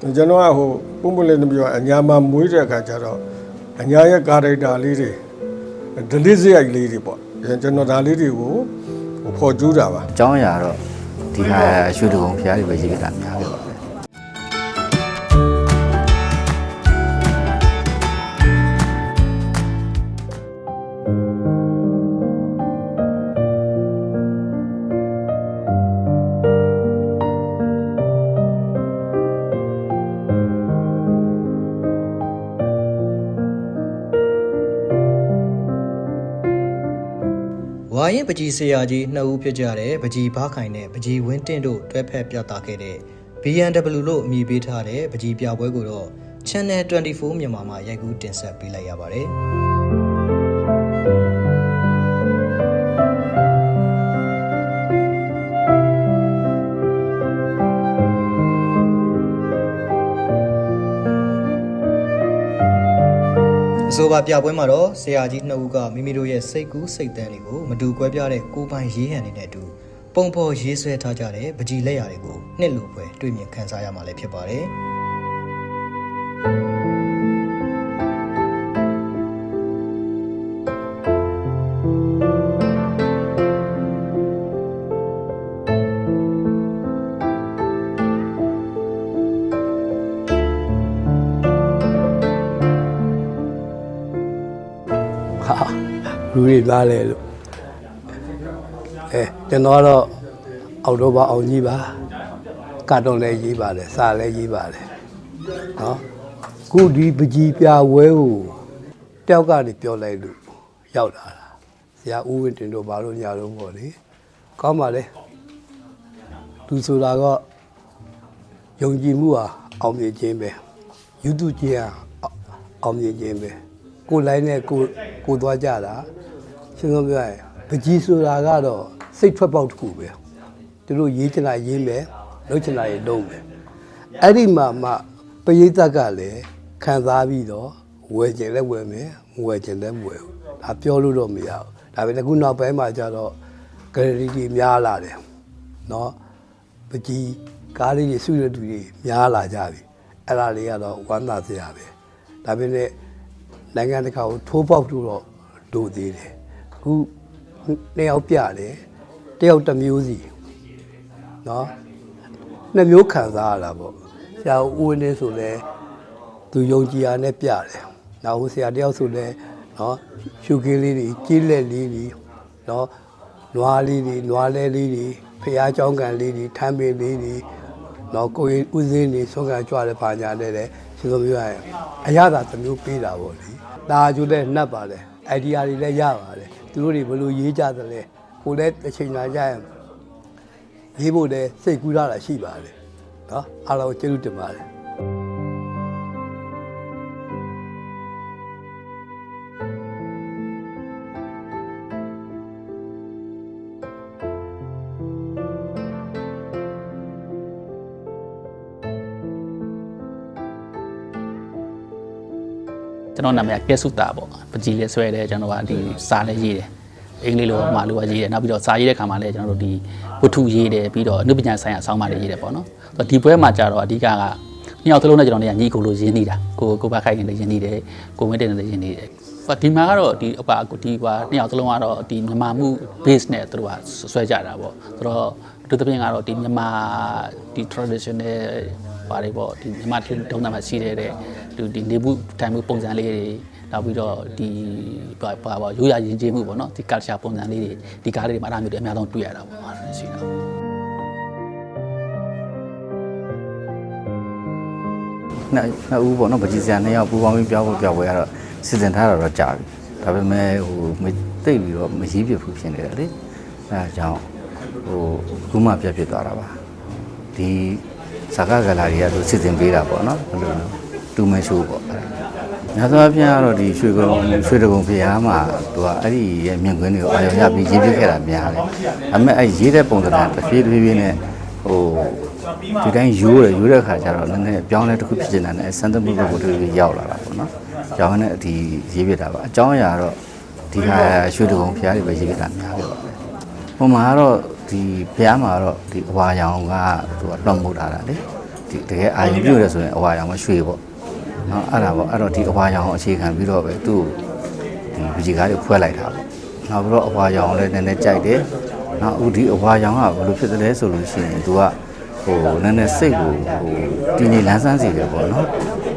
ကျွန်တော်ကဟိုပုံပွင့်လေးတပြောအညာမှာမွေးတဲ့အခါကျတော့အညာရဲ့ကာရိုက်တာလေးတွေဒလိစရိုက်လေးတွေပေါ့ကျွန်တော်ဒါလေးတွေကိုဟိုဖော်ကျူးတာပါအကြောင်းအရာတော့ဒီဟာရွှေတကုံဖျားတွေပဲရေးပြတာများခဲ့ပါပဲ ရင်ပကြီးဆရာကြီးနှစ်ဦးဖြစ်ကြတဲ့ပကြီးဘားခိုင်နဲ့ပကြီးဝင်းတင့်တို့တွဲဖက်ပြသခဲ့တဲ့ BNW လို့အမည်ပေးထားတဲ့ပကြီးပြပွဲကိုတော့ Channel 24မြန်မာမှာရိုက်ကူးတင်ဆက်ပေးလိုက်ရပါတယ်။ ဆိုပါပြပွဲမှာတော့ဆရာကြီးနှစ်ဦးကမိမိတို့ရဲ့စိတ်ကူးစိတ်တန်းတွေကိုမတူကွဲပြားတဲ့ကိုယ်ပိုင်ရေးဟန်တွေနဲ့အတူပုံဖော်ရေးဆွဲထားကြတဲ့ပကြီးလက်ရာတွေကိုနှစ်လိုပွဲတွေ့မြင်ခန်းစားရမှာလည်းဖြစ်ပါတယ်။ တွေလားလေလို့အဲကျွန်တော်ကတော့အောက်တော့ပါအောင်ကြီးပါကတ်တော့လည်းရေးပါတယ်စာလည်းရေးပါတယ်နော်ခုဒီပကြီးပြဝဲကိုတယောက်ကနေပြောလိုက်လို့ရောက်လာတာဆရာဦးဝင်းတင်တို့ဘာလို့ညာလို့ပေါ့လေကောင်းပါလေသူဆိုတာကယုံကြည်မှုဟာအောင်မြင်ခြင်းပဲယူတုခြင်းဟာအောင်မြင်ခြင်းပဲကိုယ်လိုင်းနဲ့ကိုယ်ကိုယ်သွားကြတာ ရှင်းဆုံးပြောရင်ပကြီးဆိုတာကတော့စိတ်ထွက်ပေါက်တစ်ခုပဲသူတို့ရေးချင်တာရေးမယ်လုပ်ချင်တာရေးလုပ်မယ်အဲ့ဒီမှာမှပရိသတ်ကလည်းခံစားပြီးတော့ဝယ်ကျင်လည်းဝယ်မယ်မဝယ်ကျင်လည်းမဝယ်ဘူးဒါပြောလို့တော့မရဘူးဒါပေမဲ့အခုနောက်ပိုင်းမှာကျတော့ဂရရီကြီးများလာတယ်เนาะပကြီးကားလေးတွေစုရတူတွေများလာကြပြီအဲ့ဒါလေးကတော့ဝမ်းသာစရာပဲဒါပေမဲ့ နိုင်ငံတကာကိုထိုးပေါက်လို့တော့လိုသေးတယ် အခုနှစ်ယောက်ပြတယ်တယောက်တစ်မျိုးစီနော်နှစ်မျိုးခံစားရတာပေါ့ဆရာဦးဝင်းနေဆိုလဲသူယုံကြည်အားနဲ့ပြတယ်နောက်ဟိုဆရာတယောက်ဆိုလဲနော်ရှုကလေးတွေကြီးလက်လေးတွေနော်လွားလေးတွေလွားလဲလေးတွေဖျားကြောင်းကန်လေးတွေထမ်းပင်လေးတွေနော်ကိုရင်ဦးစင်းတွေဆုံးကန်ကြွတယ်ပါညာတဲ့လေရှင်တို့ပြောရရင်အရသာတစ်မျိုးပေးတာပေါ့လေဒါအကျိုးနဲ့နှက်ပါတယ်အိုင်ဒီယာတွေလည်းရပါတယ် သူတို့တွေဘယ်လိုရေးကြသလဲကိုယ်လည်းတစ်ချိန်လာကြရင်ရေးဖို့လည်းစိတ်ကူးရတာရှိပါတယ်နော်အားလုံးကျေးဇူးတင်ပါတယ် ကျွန်တော်နာမည်ကကဲဆုတာပေါ့ပကြီးလေးဆွဲတယ်ကျွန်တော်ကဒီစာလေးရေးတယ်အင်္ဂလိပ်လိုမာလိုကရေးတယ်နောက်ပြီးတော့စာရေးတဲ့ခါမှာလည်းကျွန်တော်တို့ဒီဝတ္ထုရေးတယ်ပြီးတော့အနုပညာဆိုင်ရာအဆောင်ပါလေးရေးတယ်ပေါ့နော်ဆိုတော့ဒီပွဲမှာကြတော့အဓိကကနှစ်ယောက်သလုံးနဲ့ကျွန်တော်တွေကညီကိုလိုရင်းနေတာကိုကိုဘခိုင်နေလည်းရင်းနေတယ်ကိုဝင်းတင်လည်းရင်းနေတယ်ဆိုတော့ဒီမှာကတော့ဒီအပါဒီကွာနှစ်ယောက်သလုံးကတော့ဒီမြန်မာမှု base နဲ့သူတို့ကဆွဲကြတာပေါ့ဆိုတော့သူတို့ပြင်ကတော့ဒီမြန်မာဒီ traditional ပါတယ်ပေါ့ဒီမြန်မာတုံးတာမှာရှိတဲ့တဲ့ ဒီဒီနေမှုတိုင်မှုပုံစံလေးတွေနောက်ပြီးတော့ဒီပါပါပါရိုးရာယဉ်ကျေးမှုပေါ့နော်ဒီ culture ပုံစံလေးတွေဒီကားလေးတွေမှာအဲ့ဒါမျိုးတွေအများဆုံးတွေ့ရတာပေါ့အဲ့ဒါရှိတာနှစ်နှစ်ဦးပေါ့နော်ပကြီးစရာနှစ်ယောက်ပူပေါင်းပြီးပြောဖို့ပြောပွဲကတော့စီစဉ်ထားတာတော့ကြာပြီဒါပေမဲ့ဟိုမသိပ်ပြီးတော့မရေးပြဘူးဖြစ်နေတယ်လေအဲဒါကြောင့်ဟိုခုမှပြတ်ဖြစ်သွားတာပါဒီဇာကကလာတွေကသူစီစဉ်ပေးတာပေါ့နော်ဘယ်လိုလဲ တူမဲရှိုးပေါ့အဲညသောအပြင်ကတော့ဒီရွှေကုံရွှေတကုံဖျားမှာသူကအဲ့ဒီရဲ့မြင်ကွင်းတွေကိုအာရုံရပြီးရေးပြခဲ့တာများတယ်ဒါပေမဲ့အဲ့ရေးတဲ့ပုံစံကတစ်ဖြည်းဖြည်းဖြည်းနဲ့ဟိုဒီတိုင်းယူရတယ်ယူတဲ့ခါကျတော့နည်းနည်းအပြောင်းလဲတစ်ခုဖြစ်နေတာနဲ့စမ်းသပ်မှုဘက်ကိုတည်းရောက်လာတာပေါ့နော်။ကြောင်းနဲ့ဒီရေးပြတာပါအကြောင်းအရာတော့ဒီဟာရွှေတကုံဖျားတွေပဲရေးပြတာများခဲ့ပါပဲ။ဟိုမှာကတော့ဒီဖျားမှာတော့ဒီအဝါရောင်ကသူကလွှမ်းမိုးထားတာလေ။ဒီတကယ်အာရုံပြုရဆိုရင်အဝါရောင်မရွှေပေါ့ နော်အဲ့ဒါပေါ့အဲ့တော့ဒီအဝါရောင်ကိုအခြေခံပြီးတော့ပဲသူ့ကိုဒီဗီဂျီကားတွေဖွဲ့လိုက်တာပေါ့နောက်ပြီးတော့အဝါရောင်လည်းနည်းနည်းကြိုက်တယ်နောက်အခုဒီအဝါရောင်ကဘယ်လိုဖြစ်တယ်လဲဆိုလို့ရှိရင်သူကဟိုနည်းနည်းစိတ်ကိုဟိုတည်နေလန်းဆန်းစေတယ်ပေါ့နော်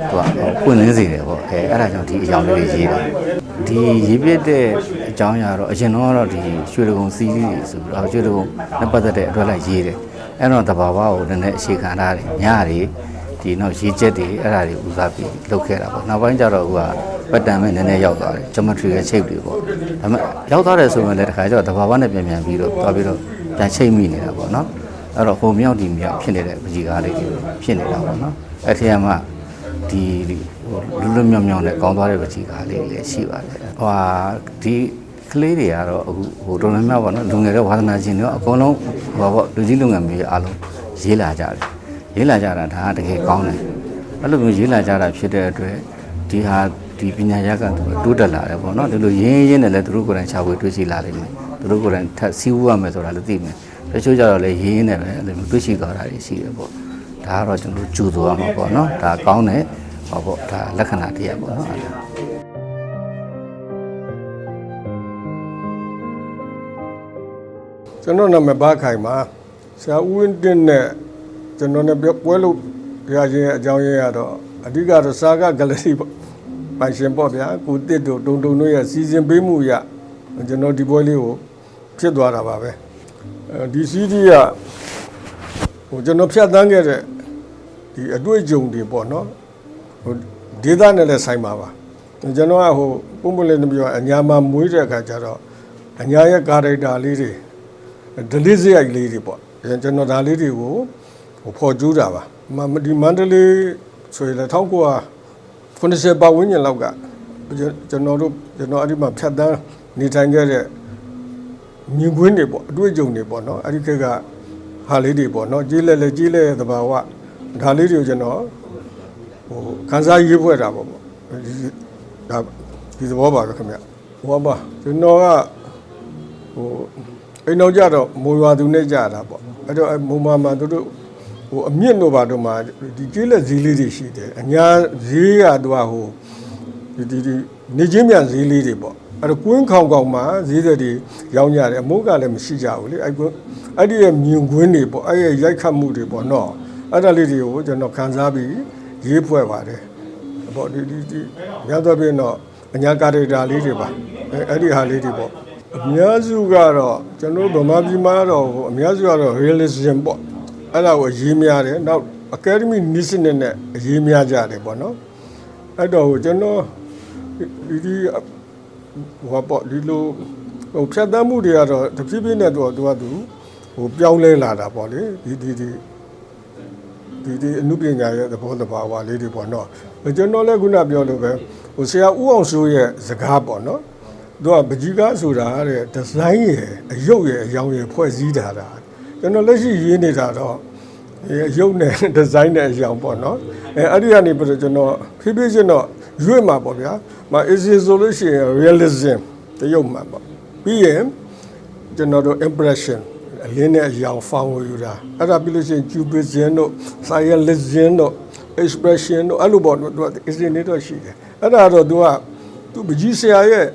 သူကပွင့်လင်းစေတယ်ပေါ့အဲအဲ့ဒါကြောင့်ဒီအရောင်လေးတွေရေးတယ်ဒီရေးပြတဲ့အကြောင်းအရာတော့အရင်တော့ကတော့ဒီရွှေလကုံစီးရီးဆိုပြီးတော့ရွှေလကုံနဲ့ပတ်သက်တဲ့အတွက်လိုက်ရေးတယ်အဲ့တော့တဘာဝကိုနည်းနည်းအခြေခံထားတယ်ညတွေ ဒီနောက်ရေးချက်တွေအဲ့ဒါတွေဦးစားပြီးလုပ်ခဲ့တာပေါ့နောက်ပိုင်းကျတော့ဟိုကပတ်တန်မဲ့နည်းနည်းရောက်သွားတယ် geometry ရဲ့ shape တွေပေါ့ဒါပေမဲ့ရောက်သွားတယ်ဆိုရင်လည်းတစ်ခါကျတော့တဘာဝနဲ့ပြန်ပြန်ပြီးတော့သွားပြီးတော့ပြန်ချိတ်မိနေတာပေါ့နော်အဲ့တော့ဟိုမြောက်ဒီမြောက်ဖြစ်နေတဲ့ပကြီးကားလေးတွေဖြစ်နေတာပေါ့နော်အဲ့ထက်မှဒီလူလူမြောင်မြောင်နဲ့ကောင်းသွားတဲ့ပကြီးကားလေးတွေလည်းရှိပါတယ်ဟိုဟာဒီကလေးတွေကတော့အခုဟိုတော်တော်များများပေါ့နော်လူငယ်တဲ့ဝါသနာရှင်တွေကအကုန်လုံးဟိုပေါ့လူကြီးလူငယ်မျိုးအားလုံးရေးလာကြတယ် ရေးလာကြတာဒါကတကယ်ကောင်းတယ်အဲ့လိုမျိုးရေးလာကြတာဖြစ်တဲ့အတွက်ဒီဟာဒီပညာရက်ကသူတိုးတက်လာတယ်ပေါ့နော်ဒီလိုရင်းရင်းနဲ့လည်းသူတို့ကိုယ်တိုင်ခြာဝေတွေ့ရှိလာလိမ့်မယ်သူတို့ကိုယ်တိုင်ထပ်စီးဝူးရမယ်ဆိုတာလည်းသိမယ်တချို့ကြတော့လည်းရင်းရင်းနဲ့ပဲအဲ့လိုမျိုးတွေ့ရှိသွားတာတွေရှိတယ်ပေါ့ဒါကတော့ကျွန်တော်တို့ကြိုဆိုရမှာပေါ့နော်ဒါကောင်းတယ်ဟောပေါ့ဒါလက္ခဏာတစ်ရပ်ပေါ့နော်အဲ့ဒါကျွန်တော်နာမည်ဘာခိုင်ပါဆရာဦးဝင်းတင်နဲ့ ကျွန်တော်နဲ့ပြောပွဲလို့ရခြင်းအကြောင်းရင်းကတော့အဓိကတော့စာကဂလရီပေါ့ပိုင်ရှင်ပေါ့ဗျာကိုတစ်တို့တုံတုံတို့ရဲ့စီစဉ်ပေးမှုရကျွန်တော်ဒီပွဲလေးကိုဖြစ်သွားတာပါပဲအဲဒီစီးဒီကဟိုကျွန်တော်ဖြတ်တန်းခဲ့တဲ့ဒီအတွေ့အကြုံတွေပေါ့နော်ဟိုဒေသနဲ့လည်းဆိုင်ပါပါကျွန်တော်ကဟိုပုံမလေးနေပြောအညာမှာမွေးတဲ့အခါကျတော့အညာရဲ့ကာရိုက်တာလေးတွေဒလေးစရိုက်လေးတွေပေါ့အဲကျွန်တော်ဒါလေးတွေကို ဟိုဖော်ကျူးတာပါမမဒီမန္တလေးဆိုရင်လည်း1990ပတ်ဝန်းကျင်လောက်ကကျွန်တော်တို့ကျွန်တော်အဲ့ဒီမှာဖြတ်တန်းနေထိုင်ခဲ့တဲ့မြင်ကွင်းတွေပေါ့အတွေ့အကြုံတွေပေါ့နော်အဲ့ဒီခက်ကဟာလေးတွေပေါ့နော်ကြီးလဲလဲကြီးလဲသဘာဝဒါလေးတွေကိုကျွန်တော်ဟိုခန်းစားရေးဖွဲ့တာပေါ့ပေါ့ဒီဒါဒီသဘောပါပဲခင်ဗျဟောပါကျွန်တော်ကဟိုအိမ်တော့ကြတော့မိုးရွာသူနဲ့ကြတာပေါ့အဲ့တော့မိုးမမှာသူတို့ ဟိုအမြင့်တို့ဘာတို့မှာဒီကျေးလက်ဈေးလေးတွေရှိတယ်အညာဈေးကသူကဟိုဒီဒီဒီနေချင်းမြန်ဈေးလေးတွေပေါ့အဲ့တော့ကွင်းခေါင်ခေါင်မှာဈေးတွေရောင်းကြတယ်အမိုးကလည်းမရှိကြဘူးလေအဲ့ကွင်းအဲ့ဒီရဲ့မြင်ကွင်းတွေပေါ့အဲ့ရဲ့ရိုက်ခတ်မှုတွေပေါ့နော်အဲ့ဒါလေးတွေကိုကျွန်တော်ခန်းစားပြီးရေးဖွဲ့ပါတယ်ပေါ့ဒီဒီဒီရသော်ပြင်းတော့အညာကာရီတာလေးတွေပါအဲ့အဲ့ဒီဟာလေးတွေပေါ့အများစုကတော့ကျွန်တော်တို့ဗမာပြည်မှာတော့ဟိုအများစုကတော့ realism ပေါ့ အဲ့ဒါကိုအရေးများတယ်နောက် academy နည်းစနစ်နဲ့အရေးများကြတယ်ပေါ့နော်အဲ့တော့ဟိုကျွန်တော်ဒီဒီဟိုပေါ့ဒီလိုဟိုဖြတ်သန်းမှုတွေကတော့တဖြည်းဖြည်းနဲ့တော့သူကသူဟိုပြောင်းလဲလာတာပေါ့လေဒီဒီဒီဒီဒီအမှုပညာရဲ့သဘောတဘာဝလေးတွေပေါ့နော်ကျွန်တော်လည်းခုနပြောလို့ပဲဟိုဆရာဦးအောင်စိုးရဲ့စကားပေါ့နော်သူကပကြီးကားဆိုတာတဲ့ဒီဇိုင်းရဲ့အယုတ်ရဲ့အယောင်ရဲ့ဖွဲ့စည်းထားတာ ကျွန်တော်လက်ရှိရေးနေတာတော့အဲအယုတ်နဲ့ဒီဇိုင်းနဲ့အယောင်ပေါ့နော်အဲအဲ့ဒီကနေပြီးတော့ကျွန်တော်ဖြည်းဖြည်းချင်းတော့ရွေ့မှာပေါ့ဗျာမ easy ဆိုလို့ရှိရင် realism တရုပ်မှာပေါ့ပြီးရင်ကျွန်တော်တို့ impression အလင်းနဲ့အယောင်ဖောင်းဝယူတာအဲ့ဒါပြီးလို့ရှိရင် cubism တို့ surrealism တို့ expression တို့အဲ့လိုပေါ့သူက easy နေတော့ရှိတယ်အဲ့ဒါတော့သူကသူပကြီးဆရာရဲ့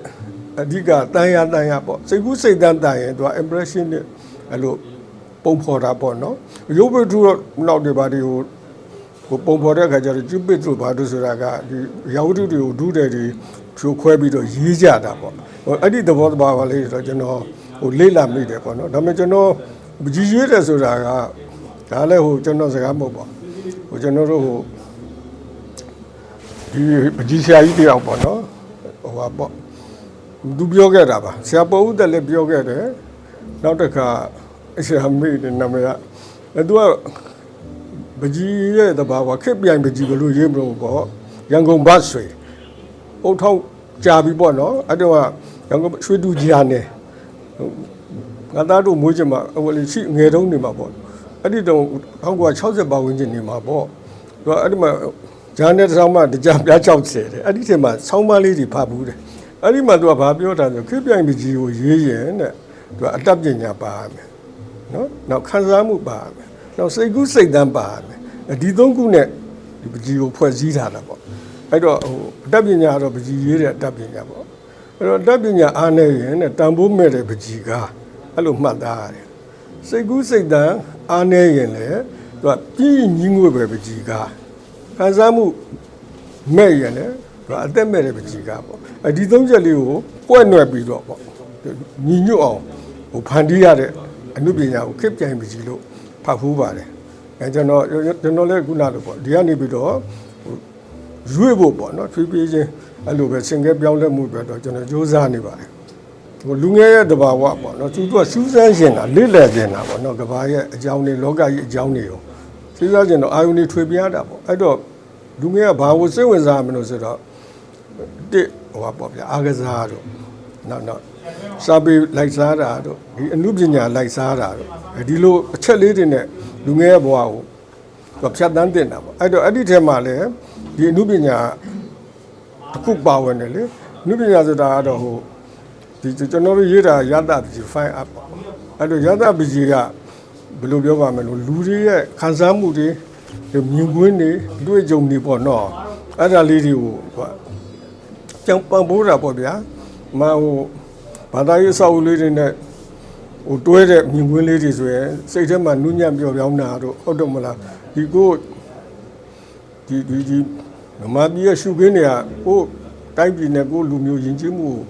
အဓိကတန်ရတန်ရပေါ့စိတ်ကူးစိတ်တန်းတန်ရင်သူက impression နဲ့အဲ့လို ပုံဖော်တာပေါ့နော်ရုပ်ပထုတော့နောက်တွေပါဒီဟိုဟိုပုံဖော်တဲ့အခါကျတော့ကျူပစ်တို့ဘာတို့ဆိုတာကဒီရာဝတ္ထုတွေကိုဒုတယ်ဒီဖြိုခွဲပြီးတော့ရေးကြတာပေါ့ဟိုအဲ့ဒီသဘောတဘာဝလေးတွေတော့ကျွန်တော်ဟိုလေ့လာမိတယ်ပေါ့နော်ဒါပေမဲ့ကျွန်တော်ကြီးရေးတယ်ဆိုတာကဒါလည်းဟိုကျွန်တော်စကားမဟုတ်ပါဟိုကျွန်တော်တို့ဟိုဒီပကြီးဆရာကြီးတယောက်ပေါ့နော်ဟိုပါပေါ့သူပြောခဲ့တာပါဆရာပေါ်ဦးတက်လည်းပြောခဲ့တယ်နောက်တစ်ခါ ဆရာမေးတဲ့နာမည်ကအဲသူကပကြီးရဲ့တဘာဝခက်ပြိုင်ပကြီးဘလို့ရေးမလို့ပေါ့ရန်ကုန်ဘတ်ဆွေအုတ်ထောက်ကြာပြီပေါ့နော်အဲ့တော့ကရန်ကုန်ရွှေတူကြီးနဲ့ငါသားတို့မွေးချင်မှာဟိုလေရှိငယ်တုန်းနေမှာပေါ့အဲ့ဒီတော့1960ပါဝင်ချင်နေမှာပေါ့သူကအဲ့ဒီမှာဂျာနယ်ဆောင်မှတကြပြား60တယ်အဲ့ဒီထဲမှာဆောင်းပါးလေးတွေဖတ်ဘူးတယ်အဲ့ဒီမှာသူကဘာပြောတာလဲခေပြိုင်ပကြီးကိုရေးရင်တဲ့သူကအတတ်ပညာပါရမယ် နော်နောက်ခံစားမှုပါရမယ်နောက်စိတ်ကူးစိတ်တန်းပါရမယ်ဒီသုံးခုနဲ့ဒီပကြီးကိုဖွဲ့စည်းထားတာပေါ့အဲ့တော့ဟိုအတတ်ပညာကတော့ပကြီးရေးတဲ့အတတ်ပညာပေါ့အဲ့တော့အတတ်ပညာအားနေရင်တဲ့တန်ဖိုးမဲ့တဲ့ပကြီးကအဲ့လိုမှတ်သားရတယ်စိတ်ကူးစိတ်တန်အားနေရင်လေသူကပြင်းညီငွေပဲပကြီးကခံစားမှုမဲ့ရင်လေသူကအသက်မဲ့တဲ့ပကြီးကပေါ့အဲ့ဒီသုံးချက်လေးကိုကွဲ့နွယ်ပြီးတော့ပေါ့ညီညွတ်အောင်ဟိုဖန်တီးရတဲ့ အမှုပညာကိုခစ်ပြိုင်ပကြီးလို့ဖတ်ဖူးပါတယ်အဲကျွန်တော်ကျွန်တော်လည်းခုနလိုပေါ့ဒီကနေပြီးတော့ဟိုရွေ့ဖို့ပေါ့နော်ထွေးပြေးချင်းအဲ့လိုပဲစင်ကဲပြောင်းလဲမှုပဲတော့ကျွန်တော်စူးစမ်းနေပါတယ်ဟိုလူငယ်ရဲ့တဘာဝပေါ့နော်သူကစူးစမ်းရှင်တာလေ့လာရှင်တာပေါ့နော်ကဘာရဲ့အကြောင်းတွေလောကကြီးအကြောင်းတွေကိုစူးစမ်းရှင်တော့အာယုန်တွေထွေပြားတာပေါ့အဲ့တော့လူငယ်ကဘာကိုစိတ်ဝင်စားမလို့ဆိုတော့တစ်ဟိုပါပေါ့ဗျာအာကစားတို့နောက်နောက် စာပေလိုက်စားတာတို့ဒီအမှုပညာလိုက်စားတာတို့ဒီလိုအချက်လေးတွေနဲ့လူငယ်ရဲ့ဘဝကိုသူဖြတ်တန်းတင်တာပေါ့အဲ့တော့အဲ့ဒီထဲမှာလည်းဒီအမှုပညာတစ်ခုပါဝင်တယ်လေအမှုပညာဆိုတာကတော့ဟိုဒီကျွန်တော်တို့ရေးတာရတပကြီး fine up ပေါ့အဲ့တော့ရတပကြီးကဘယ်လိုပြောပါမလဲလူတွေရဲ့ခံစားမှုတွေမြင်ကွင်းတွေတွေ့ကြုံတွေပေါ့နော်အဲ့ဒါလေးတွေကိုသူကကြောင်ပံပိုးတာပေါ့ဗျာမဟို ဘာသာရေးအဆောက်အဦလေးတွေနဲ့ဟိုတွဲတဲ့မြင်ကွင်းလေးတွေဆိုရင်စိတ်ထဲမှာနုညံ့ပျော်ပြောင်းတာတို့ဟုတ်တော့မလားဒီကိုဒီဒီဒီမမပြည်ရဲ့ရှုခင်းတွေကကိုတိုင်းပြည်နဲ့ကိုလူမျိုးယဉ်ကျေးမှုကို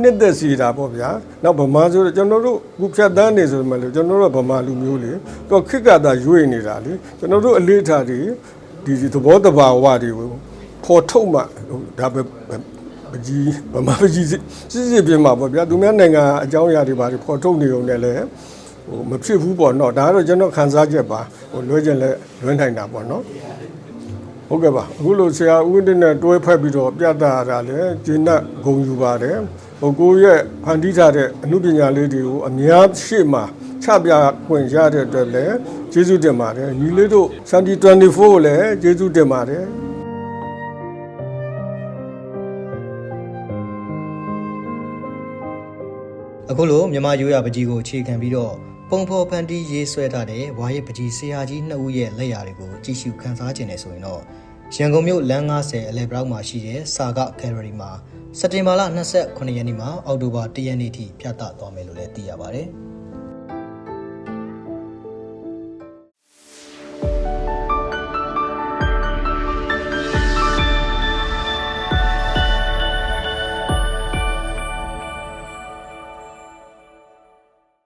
နှစ်သက်စေတာပေါ့ဗျာနောက်ဗမာဆိုတော့ကျွန်တော်တို့ခုဖြတ်တန်းနေဆိုမှလို့ကျွန်တော်တို့ကဗမာလူမျိုးလေတော့ခစ်ကသာရွေ့နေတာလေကျွန်တော်တို့အလေးထားတွေဒီဒီသဘောတဘာဝတွေကိုပေါ်ထုတ်မှဟိုဒါပဲ ပကြီးဗမာပကြီးစစ်စစ်ပြင်းမှာပေါ့ဗျာသူများနိုင်ငံအကြောင်းအရာတွေပါတွေပေါ်ထုတ်နေုံနဲ့လည်းဟိုမဖြစ်ဘူးပေါ့နော်ဒါကတော့ကျွန်တော်ခန်းစားချက်ပါဟိုလွဲချက်လဲလွဲနိုင်တာပေါ့နော်ဟုတ်ကဲ့ပါအခုလိုဆရာဦးဝင်းတင်နဲ့တွဲဖက်ပြီးတော့ပြသရတာလေဂျင်းနတ်ဂုံယူပါတယ်ဟိုကိုရဲ့ဖန်တီးထားတဲ့အမှုပညာလေးတွေကိုအများရှေ့မှာချပြခွင့်ရတဲ့အတွက်လည်းကျေးဇူးတင်ပါတယ်ညီလေးတို့စန်တီ24ကိုလည်းကျေးဇူးတင်ပါတယ် အခုလိုမြန်မာရိုးရာပကြီးကိုအခြေခံပြီးတော့ပုံဖော်ဖန်တီးရေးဆွဲထားတဲ့ဝါရစ်ပကြီးဆရာကြီးနှစ်ဦးရဲ့လက်ရာတွေကိုကြည့်ရှုခန်းစားခြင်းနဲ့ဆိုရင်တော့ရန်ကုန်မြို့လမ်း90အလဲဘလောက်မှာရှိတဲ့စာကဂယ်လရီမှာစက်တင်ဘာလ29ရက်နေ့မှာအောက်တိုဘာ1ရက်နေ့ထိပြသသွားမယ်လို့လည်းသိရပါတယ်။